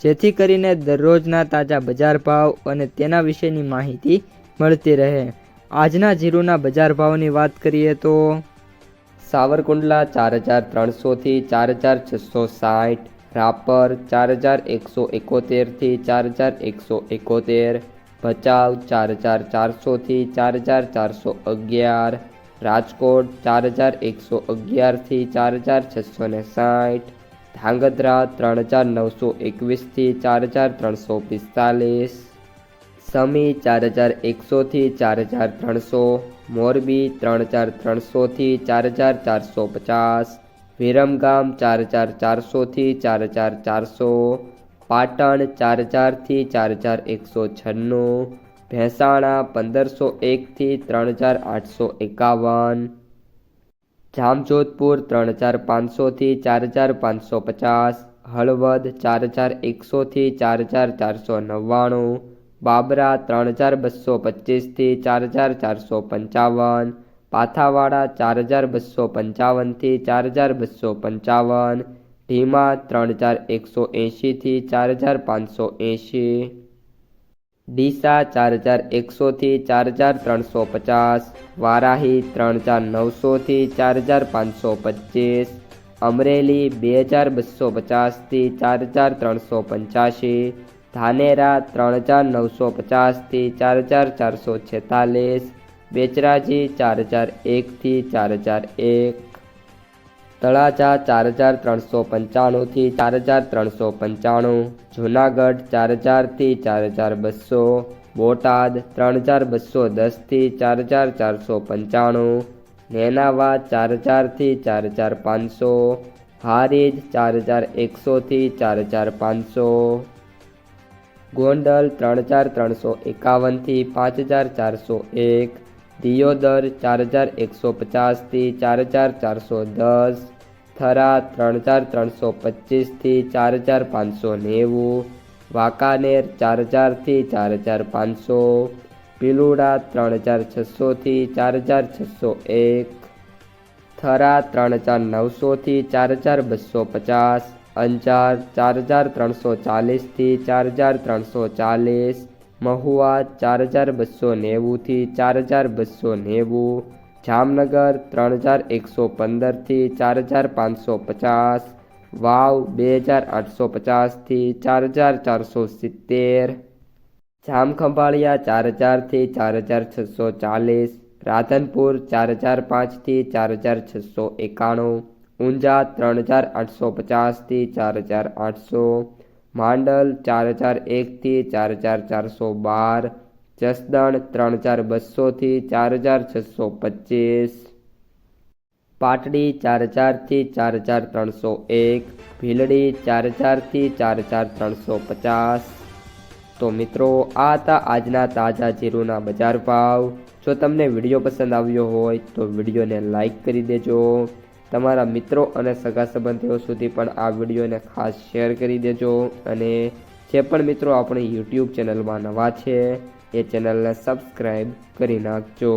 જેથી કરીને દરરોજના તાજા બજાર ભાવ અને તેના વિશેની માહિતી મળતી રહે. આજના જીરુના બજાર ભાવની વાત કરીએ તો સાવરકુંડલા ચાર હજાર ત્રણસોથી ચાર હજાર છસો સાઠ, રાપર ચાર હજાર એકસો એકોતેરથી ચાર હજાર એકસો એકોતેર, ભચાઉ ચાર હજાર ચારસોથી ચાર હજાર ચારસો અગિયાર, રાજકોટ ચાર હજાર એકસો અગિયારથી ચાર હજાર છસો ને સાઠ ધાંગધ્રા ત્રણ હજાર નવસો એકવીસથી ચાર હજાર ત્રણસો પિસ્તાલીસ, સમી ચાર હજાર એકસોથી ચાર હજાર ત્રણસો, મોરબી ત્રણ હજાર ત્રણસોથી ચાર હજાર ચારસો પચાસ, વિરમગામ ચાર હજાર ચારસોથી ચાર હજાર ચારસો, પાટણ ચાર હજારથી ચાર હજાર એકસો છન્નું, ભેંસાણા પંદરસો એકથી ત્રણ હજાર આઠસો એકાવન જામજોધપુર ત્રણ હજાર પાંચસોથી ચાર હજાર પાંચસો પચાસ હળવદ ચાર હજાર એકસોથી ચાર હજાર ચારસો નવ્વાણું, બાબરા ત્રણ હજાર બસો પચીસથી ચાર હજાર ચારસો પંચાવન, પાથાવાડા ચાર હજાર બસો પંચાવનથી ચાર હજાર બસો પંચાવન ઢીમા ત્રણ હજાર એકસો એંશીથી ચાર હજાર પાંચસો એંશી. ડીસા ચાર હજાર એકસોથી ચાર હજાર ત્રણસો પચાસ, વારાહી ત્રણ હજાર નવસોથી ચાર હજાર પાંચસો પચીસ અમરેલી બે હજાર બસો પચાસથી ચાર હજાર ત્રણસો પંચ્યાસી, ધાનેરા ત્રણ હજાર નવસો પચાસથી ચાર હજાર ચારસો છેતાલીસ બેચરાજી ચાર હજાર એકથી ચાર હજાર એક તળાજા ચાર હજાર ત્રણસો પંચાણુંથી ચાર હજાર ત્રણસો પંચાણું, જુનાગઢ ચાર હજારથી ચાર હજાર બસો, બોટાદ ત્રણ હજાર બસો દસથી ચાર હજાર ચારસો પંચાણું, નેનાવા ચાર હજારથી ચાર હજાર પાંચસો, હારીજ ચાર હજાર એકસોથી ચાર હજાર પાંચસો, ગોંડલ ત્રણ હજાર ત્રણસો એકાવનથી પાંચ હજાર ચારસો એક, દિયોદર ચાર હજાર એકસો પચાસથી ચાર હજાર ચારસો દસ થરા ત્રણ હજાર ત્રણસો પચીસથી ચાર હજાર પાંચસો નેવું, વાંકાનેર ચાર હજારથી ચાર હજાર પાંચસો પીલુડા ત્રણ હજાર છસોથી ચાર હજાર છસો એક, થરા ત્રણ હજાર નવસોથી ચાર હજાર બસો પચાસ, અંજાર ચાર હજાર ત્રણસો ચાલીસથી ચાર હજાર ત્રણસો ચાલીસ, મહુવા ચાર હજાર બસો નેવુંથી ચાર હજાર બસો નેવું જામનગર ત્રણ હજાર એકસો પંદરથી ચાર હજાર પાંચસો પચાસ, વાવ બે હજાર આઠસો પચાસથી ચાર હજાર ચારસો સિત્તેર, જામખંભાળિયા ચાર હજારથી ચાર હજાર છસો ચાલીસ, રાધનપુર ચાર હજાર પાંચથી ચાર હજાર છસો એકાણું, ઊંઝા ત્રણ હજાર આઠસો પચાસથી ચાર હજાર આઠસો, માંડલ ચાર હજાર એકથી ચાર હજાર ચારસો બાર જસદણ ત્રણ હજાર બસોથી ચાર હજાર છસો પચીસ. પાટડી ચાર હજારથી ચાર હજાર ત્રણસો એક. ભીલડી ચાર હજારથી ચાર હજાર ત્રણસો પચાસ. તો મિત્રો, આ હતા આજના તાજા જીરુના બજાર ભાવ. જો તમને વીડિયો પસંદ આવ્યો હોય તો વિડીયોને લાઈક કરી દેજો. તમારા મિત્રો અને સગા સંબંધીઓ સુધી પણ આ વિડીયોને ખાસ શેર કરી દેજો. અને જે પણ મિત્રો આપણી યુટ્યુબ ચેનલમાં નવા છે એ ચેનલને સબસ્ક્રાઈબ કરી નાખજો.